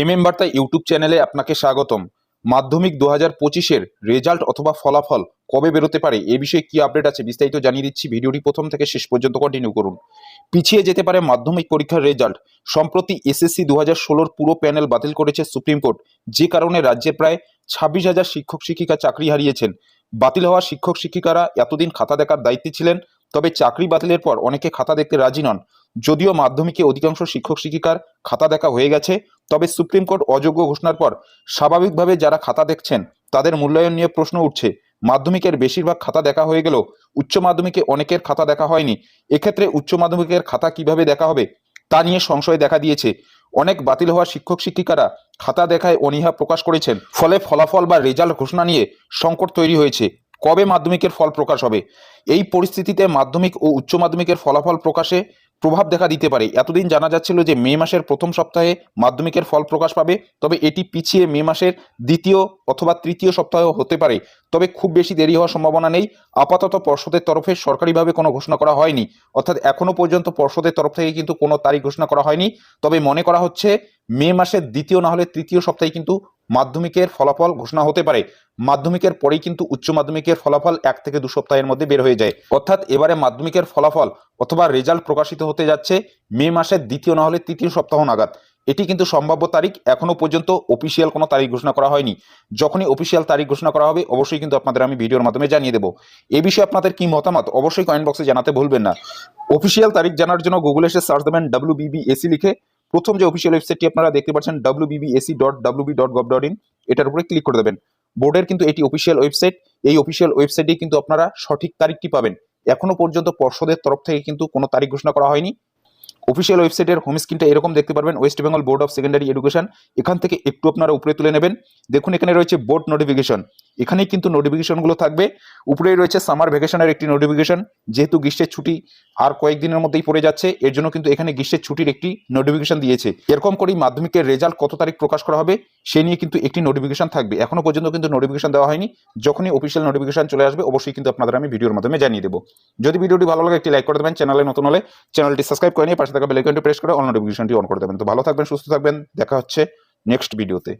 M M বার্তা YouTube চ্যানেলে আপনাকে স্বাগতম। মাধ্যমিক দু হাজার পঁচিশের রেজাল্ট অথবা ফলাফল কবে বেরোতে পারে এ বিষয়ে কি আপডেট আছে বিস্তারিত জানিয়ে দিচ্ছি। ভিডিওটি প্রথম থেকে শেষ পর্যন্ত কন্টিনিউ করুন। পিছিয়ে যেতে পারে মাধ্যমিক পরীক্ষার রেজাল্ট। সম্প্রতি এসএসসি দু হাজার ষোলোর পুরো প্যানেল বাতিল করেছে সুপ্রিম কোর্ট, যে কারণে রাজ্যের প্রায় ছাব্বিশ হাজার শিক্ষক শিক্ষিকা চাকরি হারিয়েছেন। বাতিল হওয়া শিক্ষক শিক্ষিকারা এতদিন খাতা দেখার দায়িত্বে ছিলেন, তবে চাকরি বাতিলের পর অনেকে খাতা দেখতে রাজি নন। যদিও মাধ্যমিকে অধিকাংশ শিক্ষক শিক্ষিকার খাতা দেখা হয়ে গেছে তবে সুপ্রিম কোর্ট অযোগ্য ঘোষণার পর স্বাভাবিকভাবে যারা খাতা দেখছেন, তাদের মূল্যায়ন নিয়ে প্রশ্ন উঠছে। মাধ্যমিকের বেশিরভাগ খাতা দেখা হয়ে গেলেও উচ্চ মাধ্যমিকে অনেকের খাতা দেখা হয়নি। এক্ষেত্রে উচ্চ মাধ্যমিকের খাতা কীভাবে দেখা হবে তা নিয়ে সংশয় দেখা দিয়েছে। অনেক বাতিল হওয়া শিক্ষক শিক্ষিকারা খাতা দেখায় অনীহা প্রকাশ করেছেন। ফলে ফলাফল বা রেজাল্ট ঘোষণা নিয়ে সংকট তৈরি হয়েছে। কবে মাধ্যমিকের ফল প্রকাশ হবে? এই পরিস্থিতিতে মাধ্যমিক ও উচ্চ মাধ্যমিকের ফলাফল প্রকাশে প্রভাব দেখা দিতে পারে। এতদিন জানা যাচ্ছিল যে মে মাসের প্রথম সপ্তাহে মাধ্যমিকের ফল প্রকাশ পাবে, তবে এটি পিছিয়ে মে মাসের দ্বিতীয় অথবা তৃতীয় সপ্তাহেও হতে পারে। তবে খুব বেশি দেরি হওয়ার সম্ভাবনা নেই। আপাতত পর্ষদের তরফে সরকারিভাবে কোনো ঘোষণা করা হয়নি। অর্থাৎ এখনও পর্যন্ত পর্ষদের তরফ থেকে কিন্তু কোনো তারিখ ঘোষণা করা হয়নি। তবে মনে করা হচ্ছে মে মাসের দ্বিতীয় না হলে তৃতীয় সপ্তাহে কিন্তু মাধ্যমিকের ফলাফল ঘোষণা হতে পারে। মাধ্যমিকের পরেই কিন্তু উচ্চ মাধ্যমিকের ফলাফল এক থেকে দু সপ্তাহের মধ্যে বের হয়ে যায়। অর্থাৎ এবারে মাধ্যমিকের ফলাফল অথবা রেজাল্ট প্রকাশিত হতে যাচ্ছে মে মাসের দ্বিতীয় না হলে তৃতীয় সপ্তাহ নাগাদ। এটি কিন্তু সম্ভাব্য তারিখ এখনও পর্যন্ত অফিসিয়াল কোনো তারিখ ঘোষণা করা হয়নি। যখনই অফিসিয়াল তারিখ ঘোষণা করা হবে, অবশ্যই কিন্তু আপনাদের আমি ভিডিওর মাধ্যমে জানিয়ে দেবো। এ বিষয়ে আপনাদের কি মতামত অবশ্যই কমেন্ট বক্সে জানাতে ভুলবেন না। অফিসিয়াল তারিখ জানার জন্য গুগলে এসে সার্চ দেবেন ডাব্লিউ বিবিএসি লিখে প্রথম যে অফিসিয়াল ওয়েবসাইটটি আপনারা দেখতে পাচ্ছেন W BBSE dot WB dot gov dot in এটার উপরে ক্লিক করে দেবেন। বোর্ডের কিন্তু এটি অফিসিয়াল ওয়েবসাইট এই অফিসিয়াল ওয়েবসাইটে কিন্তু আপনারা সঠিক তারিখটি পাবেন। এখনও পর্যন্ত পর্ষদের তরফ থেকে কিন্তু কোনো তারিখ ঘোষণা করা হয়নি। অফিসিয়াল ওয়েবসাইটের হোম স্ক্রিনটা এরকম দেখতে পারবেন West Bengal board of secondary education এখান থেকে একটু আপনারা উপরে তুলে নেবেন। দেখুন, এখানে রয়েছে বোর্ড নোটিফিকেশন এখানেই কিন্তু নোটিফিকেশনগুলো থাকবে। উপরেই রয়েছে সামার ভ্যাকেশনের একটি নোটিফিকেশন যেহেতু গ্রীষ্মের ছুটি আর কয়েকদিনের মধ্যেই পড়ে যাচ্ছে, এর জন্য কিন্তু এখানে গ্রীষ্মের ছুটির একটি নোটিফিকেশন দিয়েছে। এরকম করেই মাধ্যমিকের রেজাল্ট কত তারিখ প্রকাশ করা হবে, সে নিয়ে কিন্তু একটি নোটিফিকেশন থাকবে। এখনও পর্যন্ত কিন্তু নোটিফিকেশন দেওয়া হয়নি। যখনই অফিসিয়াল নোটিফিকেশন চলে আসবে, অবশ্যই কিন্তু আপনাদের আমি ভিডিওর মাধ্যমে জানিয়ে দেবো। যদি ভিডিওটি ভালো লাগে, একটি লাইক করে দেবেন। চ্যানেলে নতুন হলে চ্যানেলটি সাবস্ক্রাইব করে নিয়ে পাশে থাকা বেলাইকনটি প্রেস করে অল নোটিফিকেশনটি অন করে দেবেন। তো ভালো থাকবেন, সুস্থ থাকবেন। দেখা হচ্ছে নেক্সট ভিডিওতে